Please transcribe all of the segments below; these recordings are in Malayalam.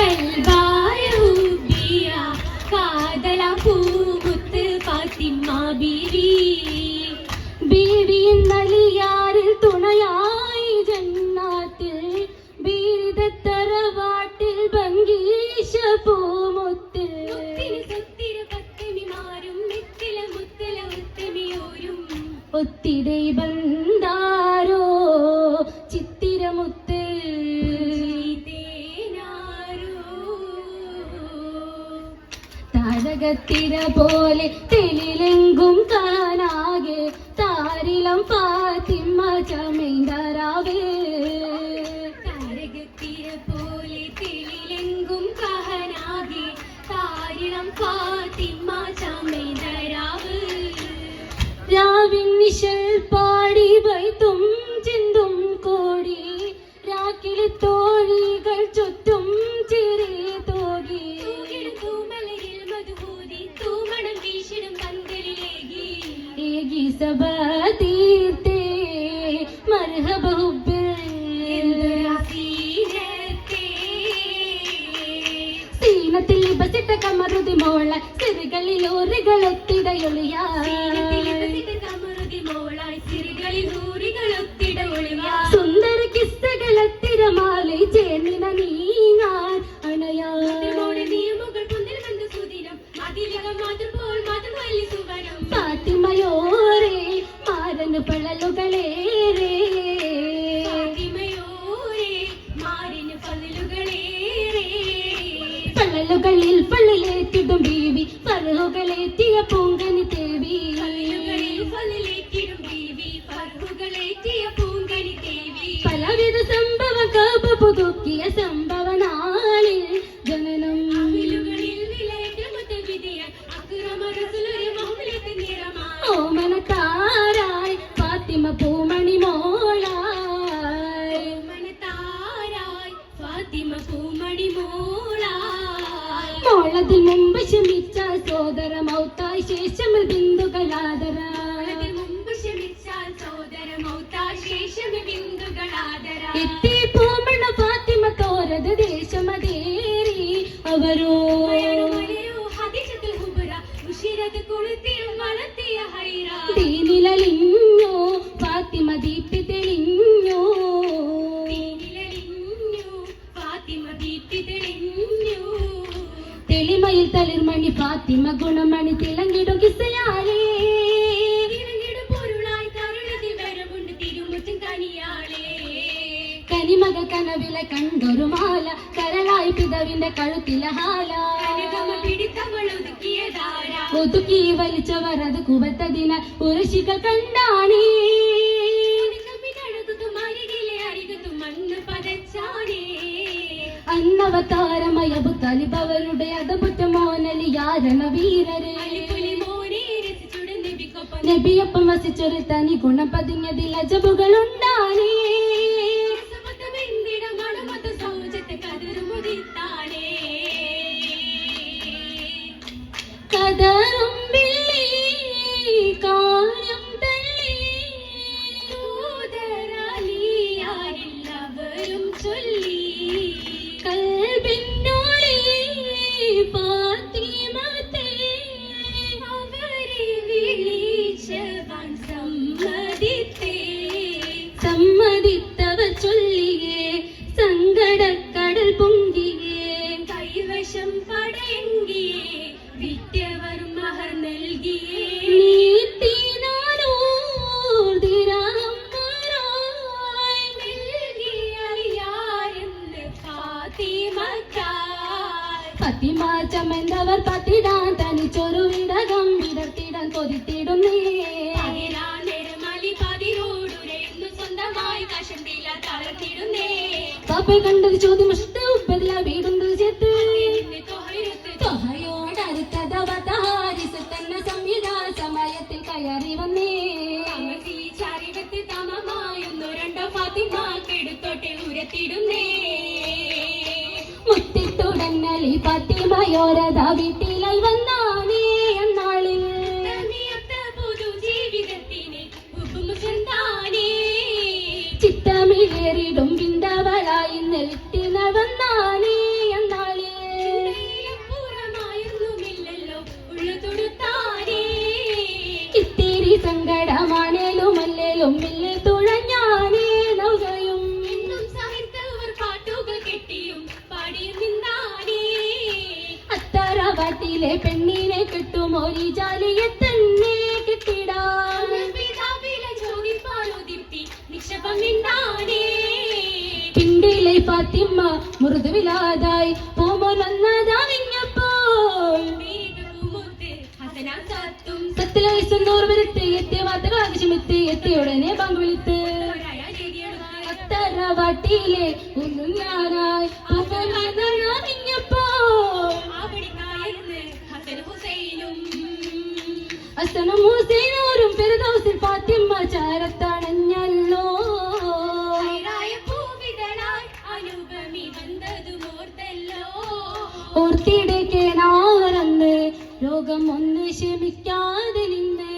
കൽവായ ഉബിയ കാതല പൂമുത്ത് ഫാത്തിമ ബീവി. ബീവി നലിയാറിൽ താരകത്തിര പോലെ തെളിലെങ്കും കാണാകെ താരിലം പാത്തിമ്മ ചമൈന്തരാവേ താരകത്തിര പോലെ തെളിലെങ്കും കഹനാകെ താരിളം ഫാത്തിമ ചമേതരാവ് രാവിൻ നിശൽ പാടി വൈത്തും ചിന്തും കോടി. രാക്കിലെ തോഴികൾ ചുറ്റും ഏകി സഭ തീർത്തേ മർഹബ ഹുബ്ബിൽ എന്തൊരാസീനത്തെ സീനത്തിൽ ബസിട്ട കമറുതി മോള സിറുകളിൽ ഓറുകളൊത്തിടയൊളിയാ പഴലുകളിൽ പള്ളിലേറ്റിടും ബീവി പറവുകളേറ്റിയ പൂങ്കനി ദേവി. പലവിധ സംഭവ കാപ്പ പുതുക്കിയ മൗത്തായി ശേഷമിൽ ബിന്ദുകളാദര. മുമ്പ് ക്ഷമിച്ചാൽ സോദര മൗത്താ ശേഷം ബിന്ദുകളാദര. എത്തി പൂമണ ഫാത്തിമ തോരത് ദേശമതേറി. അവരോ ഫാത്തിമ ദീപ്തി തെളിഞ്ഞോ. തളിർമണി ഫാത്തിമ ഗുണമണി തിളങ്ങിടും കിസയാലേ. കനിമക കനവില കണ്ടൊരു മാല കരളായി പിതവിന്റെ കഴുത്തില ഹാല. ഒതുക്കി വലിച്ചവർ അത് കുവത്തതിന ഉറശികൾ കണ്ടാണേ. അന്നവതാരമയബു തലിബവരുടെ അതപുറ്റ മോനലി യാരണ വീരരെ. നബിയൊപ്പം വസിച്ചൊരു തനി ഗുണം പതിഞ്ഞതിൽ അജബുകൾ ഉണ്ടാനേ ചമന്തവർ പത്തിടാൻ തനിച്ചൊരു വിടകം വിടർത്തിടാൻ കൊതിത്തിടുന്നേ സ്വന്തമായി കഷണ്ടില തളർത്തിടുന്നേ. കണ്ടത് ചോദ്യം ഉപ്പതില മുത്തിത്തുടന്നലി പത്തിമയോരത വീട്ടിലായി വന്നാനേ എന്നാളിൽ പുതു ജീവിതത്തിന് ചിത്തമിലേറിടും വിന്തവളായി നെൽറ്റി വന്നാനേ തറവാട്ടിലെ പെണ്ണിനെ കെട്ടുമോരി ജാലിയെ തന്നെ കെട്ടിടാം. പിണ്ടിലെ പാത്തിമ്മ മൃദുവിലാതായി പൂമൊന്നതാവിഞ്ഞപ്പോൾ മേഘപൂമുത്ത് ഹസനാൻ സത്തും സത്തില വയസ്സെന്നോർ വരത്ത് എത്തിയ വാർത്തകൾ ആവശ്യമെത്തി എത്തിയ ഉടനെ പങ്കുവിളിത്ത് ഒന്നും ഞാനായി. പൂമൊന്നതാവിഞ്ഞപ്പോൾ അസനും ഹുസൈനോരും പെരുദൗസിൽ ഫാത്തിമ്മ ചാരത്തണഞ്ഞല്ലോ ഓർത്തിടേക്കേനാറന്ന് രോഗം ഒന്ന് ക്ഷമിക്കാതെ നിന്ന്.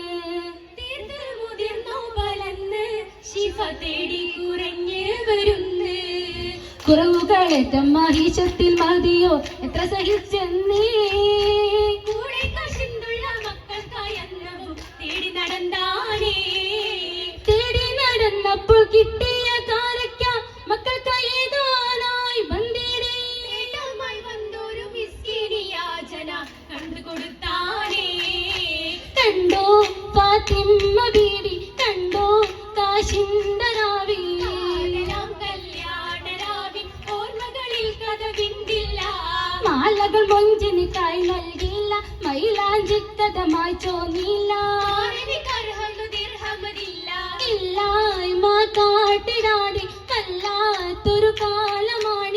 തീർത്ത് മുതിർന്നു പലന്ന് ശിഫ തേടി കുറഞ്ഞ് വരുന്ന്. കുറവുകളേറ്റം മഹീശത്തിൽ മതിയോ? എത്ര സഹിച്ചെന്നേ? നടന്നപ്പോൾ കിട്ടിയ കാരക്ക മക്കൾക്ക് ഏതാനായി നേട്ടമായി വന്നൊരു മിസ്കിനി യാചന കണ്ടു കൊടുത്താനേ കണ്ടോ ഫാത്തിമ്മ ബീവി? കണ്ടോ കാശിന്ദരാവി മാലകൾ മൊഞ്ചിനിക്കായി നൽകില്ല. മൈലാഞ്ചിക്കഥ മായ്ച്ചോന്നില്ല ആരനിക്കർഹന്നു ദിർഹമതില്ല ഇല്ലായ്മ കാട്ടിലാടി. കല്ലാത്തൊരു കാലമാണീ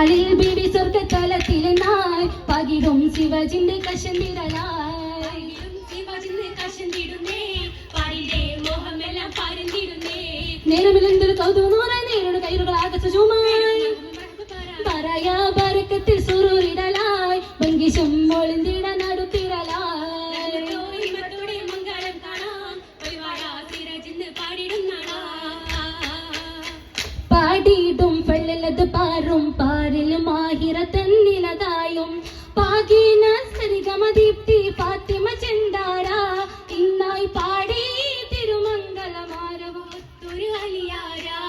അന്നാളിൽ ബിവി സ്വർഗത്തലത്തിലെ നായ് പകിടും ശിവജിന്റെ കശന്തിരലായി ശിവജിന്ന് കശന്തിടുന്നേ. പാരിന്റെ മോഹമെല്ലാം പരന്തിടുന്നേ. നേരിട ആകസുമായി പറയാ ബരക്കത്തിൽ സുറൂരിടലായി ഭംഗിശം ഒളിന്തിട നടുത്തിരലായി. ഇമത്തോടെ മംഗളം കാണാം. പെള്ളലത് പാറും പാരിൽ സരിഗമദീപ്തി ഫാത്തിമ ചെന്താര? ഇന്നായി പാടി തിരുമംഗലമാരവത്തൊരു അലിയാര. അലിയാരാ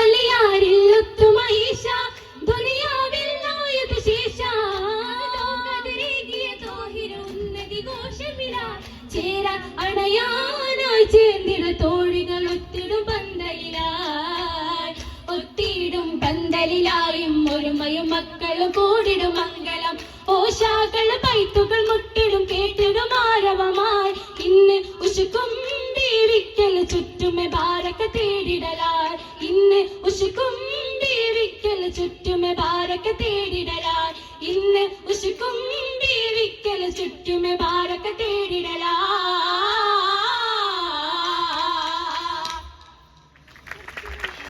അലിയാരിൽ ഒത്തുമൈഷ ദുനിയാവിൽ നായത് ശേഷ. ലോകതിരേകിയ തോഹിര ഉന്നതി ഘോഷമിരാ ചേര അണയാനായി ചേർന്നിട തോഴികൾ ഒത്തിടും പന്തലിലായി ഒത്തിടും പന്തലിലായും ഒരുമയും മക്കളും കൂടിടും ഓശാക്കൾ പൈത്തുകൾ മുട്ടിടും കേട്ടിടും ആരവമായി. ഇന്ന് ഉശുക്കും ചുറ്റുമെ